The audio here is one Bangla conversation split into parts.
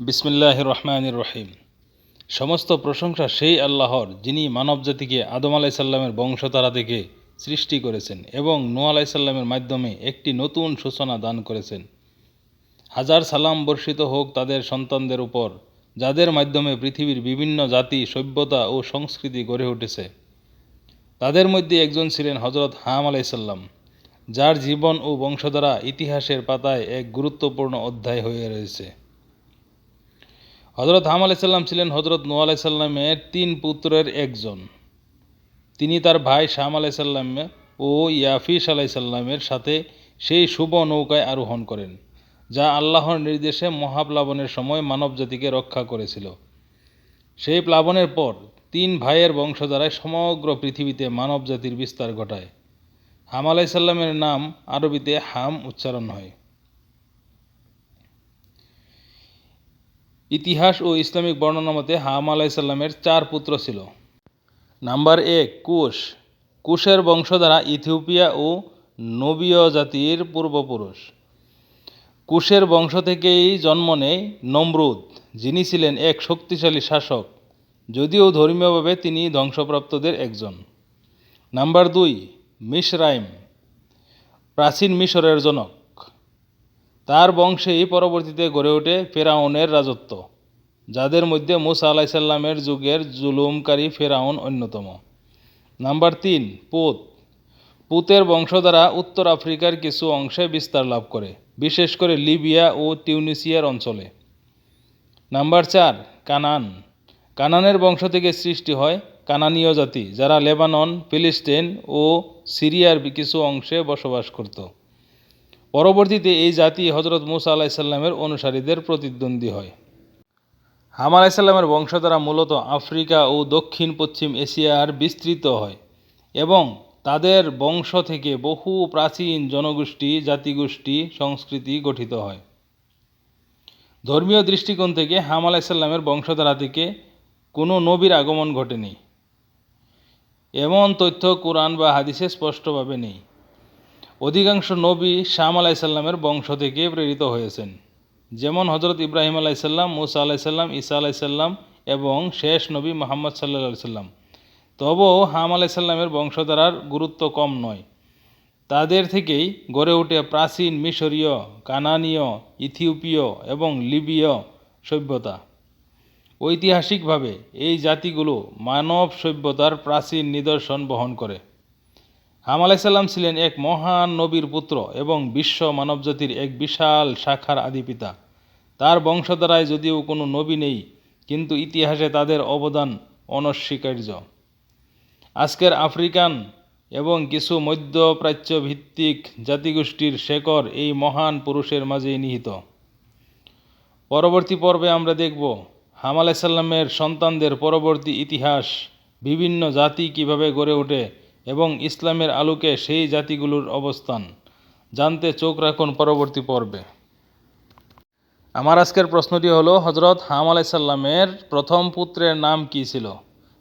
বিসমিল্লাহ রহমানির রহিম। সমস্ত প্রশংসা সেই আল্লাহর, যিনি মানবজাতিকে আদম আলাইসাল্লামের বংশতারা থেকে সৃষ্টি করেছেন এবং নূ আলাইসাল্লামের মাধ্যমে একটি নতুন সূচনা দান করেছেন। হাজার সালাম বর্ষিত হোক তাদের সন্তানদের উপর, যাদের মাধ্যমে পৃথিবীর বিভিন্ন জাতি, সভ্যতা ও সংস্কৃতি গড়ে উঠেছে। তাদের মধ্যে একজন ছিলেন হজরত হাম আলাইসাল্লাম, যার জীবন ও বংশধারা ইতিহাসের পাতায় এক গুরুত্বপূর্ণ অধ্যায় হয়ে রয়েছে। হজরত হাম আলাইসাল্লাম ছিলেন হজরত নু আলাইসাল্লামের তিন পুত্রের একজন। তিনি তার ভাই শাম আলাইসাল্লাম ও ইয়াফিস আলাইসাল্লামের সাথে সেই শুভ নৌকায় আরোহণ করেন, যা আল্লাহর নির্দেশে মহাপ্লাবনের সময় মানবজাতিকে রক্ষা করেছিল। সেই প্লাবনের পর তিন ভাইয়ের বংশধারায় সমগ্র পৃথিবীতে মানবজাতির বিস্তার ঘটায়। হাম আলাইসাল্লামের নাম আরবিতে হাম উচ্চারণ হয়। ইতিহাস ও ইসলামিক বর্ণনা মতে হাম আলাইসাল্লামের চার পুত্র ছিল। নাম্বার এক, কুশ। কুশের বংশধারা ইথিওপিয়া ও নবীয় জাতির পূর্বপুরুষ। কুশের বংশ থেকেই জন্ম নেয় নমরুদ, যিনি ছিলেন এক শক্তিশালী শাসক, যদিও ধর্মীয়ভাবে তিনি ধ্বংসপ্রাপ্তদের একজন। নাম্বার দুই, মিশরাইম। প্রাচীন মিশরের জনক। তার বংশেই পরবর্তীতে গড়ে ওঠে ফেরাউনের রাজত্ব, যাদের মধ্যে মুসা আলাইসাল্লামের যুগের জুলুমকারী ফেরাউন অন্যতম। নাম্বার তিন, পুত। পুতের বংশ দ্বারা উত্তর আফ্রিকার কিছু অংশে বিস্তার লাভ করে, বিশেষ করে লিবিয়া ও টিউনিসিয়ার অঞ্চলে। নাম্বার চার, কানান। কানানের বংশ থেকে সৃষ্টি হয় কানানীয় জাতি, যারা লেবানন, ফিলিস্তিন ও সিরিয়ার কিছু অংশে বসবাস করত। পরবর্তীতে এই জাতি হজরত মুসা আলাইসাল্লামের অনুসারীদের প্রতিদ্বন্দ্বী হয়। হাম আলাইসাল্লামের বংশধারা মূলত আফ্রিকা ও দক্ষিণ পশ্চিম এশিয়ার বিস্তৃত হয় এবং তাদের বংশ থেকে বহু প্রাচীন জনগোষ্ঠী, জাতিগোষ্ঠী, সংস্কৃতি গঠিত হয়। ধর্মীয় দৃষ্টিকোণ থেকে হাম আলাইসাল্লামের বংশধারা থেকে কোনো নবীর আগমন ঘটেনি। এমন তথ্য কোরআন বা হাদিসে স্পষ্টভাবে নেই। অধিকাংশ নবী শাম আলাইসাল্লামের বংশ থেকে প্রেরিত হয়েছেন। যেমন হজরত ইব্রাহিম আলাইসাল্লাম মুসা আলাইসাল্লাম ঈসা আলাইসাল্লাম এবং শেষ নবী মোহাম্মদ সাল্লা সাল্লাম। তবুও হাম আলাইসাল্লামের বংশধারার গুরুত্ব কম নয়। তাদের থেকেই গড়ে ওঠে প্রাচীন মিশরীয়, কানানীয়, ইথিওপীয় এবং লিবীয় সভ্যতা। ঐতিহাসিকভাবে এই জাতিগুলো মানব সভ্যতার প্রাচীন নিদর্শন বহন করে। হাম আলাইসাল্লাম ছিলেন এক মহান নবীর পুত্র এবং বিশ্ব মানবজাতির এক বিশাল শাখার আদিপিতা তার বংশধারায় যদিও কোনো নবী নেই, কিন্তু ইতিহাসে তাদের অবদান অনস্বীকার্য। আজকের আফ্রিকান এবং কিছু মধ্যপ্রাচ্য ভিত্তিক জাতিগোষ্ঠীর শেকড় এই মহান পুরুষের মাঝেই নিহিত। পরবর্তী পর্বে আমরা দেখব হাম আলাইসাল্লামের সন্তানদের পরবর্তী ইতিহাস, বিভিন্ন জাতি কীভাবে গড়ে ওঠে এবং ইসলামের আলোকে সেই জাতিগুলোর অবস্থান। জানতে চোখ রাখুন পরবর্তী পর্বে। আমার আজকের প্রশ্নটি হলো হজরত হাম আলাইসাল্লামের প্রথম পুত্রের নাম কী ছিল?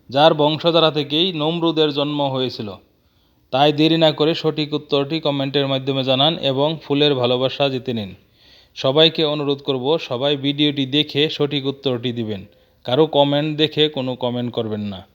যার বংশধারা থেকেই নমরুদের জন্ম হয়েছিল। তাই দেরি না করে সঠিক উত্তরটি কমেন্টের মাধ্যমে জানান এবং ফুলের ভালোবাসা জিতে নিন। সবাইকে অনুরোধ করব, সবাই ভিডিওটি দেখে সঠিক উত্তরটি দিবেন। কারও কমেন্ট দেখে কোনো কমেন্ট করবেন না।